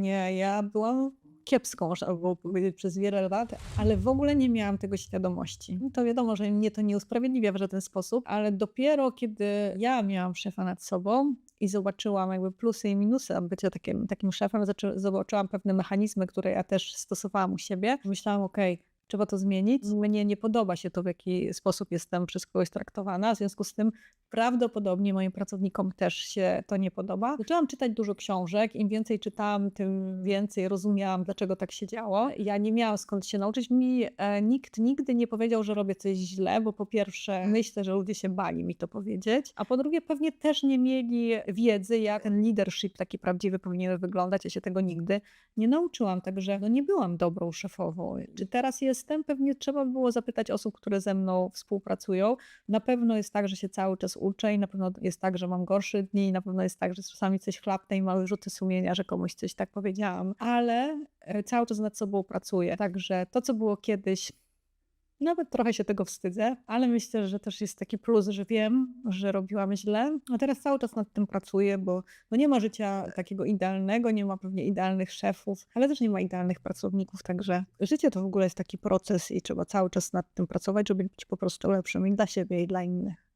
Nie, ja byłam kiepską, można było powiedzieć, przez wiele lat, ale w ogóle nie miałam tego świadomości. To wiadomo, że mnie to nie usprawiedliwia w żaden sposób, ale dopiero kiedy ja miałam szefa nad sobą i zobaczyłam jakby plusy i minusy bycia takim, takim szefem, zaczę- zobaczyłam pewne mechanizmy, które ja też stosowałam u siebie, myślałam, okej, trzeba to zmienić. Mnie nie podoba się to, w jaki sposób jestem przez kogoś traktowana, w związku z tym prawdopodobnie moim pracownikom też się to nie podoba. Zaczęłam czytać dużo książek, im więcej czytałam, tym więcej rozumiałam, dlaczego tak się działo. Ja nie miałam skąd się nauczyć. Mi e, nikt nigdy nie powiedział, że robię coś źle, bo po pierwsze myślę, że ludzie się bali mi to powiedzieć, a po drugie pewnie też nie mieli wiedzy, jak ten leadership taki prawdziwy powinien wyglądać. Ja się tego nigdy nie nauczyłam, także no nie byłam dobrą szefową. Czy teraz jestem? Pewnie trzeba było zapytać osób, które ze mną współpracują. Na pewno jest tak, że się cały czas uczę i na pewno jest tak, że mam gorsze dni na pewno jest tak, że czasami coś chlapnę i małe rzuty sumienia, że komuś coś tak powiedziałam, ale e, cały czas nad sobą pracuję. Także to, co było kiedyś, nawet trochę się tego wstydzę, ale myślę, że też jest taki plus, że wiem, że robiłam źle, a teraz cały czas nad tym pracuję, bo no nie ma życia takiego idealnego, nie ma pewnie idealnych szefów, ale też nie ma idealnych pracowników, także życie to w ogóle jest taki proces i trzeba cały czas nad tym pracować, żeby być po prostu lepszym i dla siebie, i dla innych.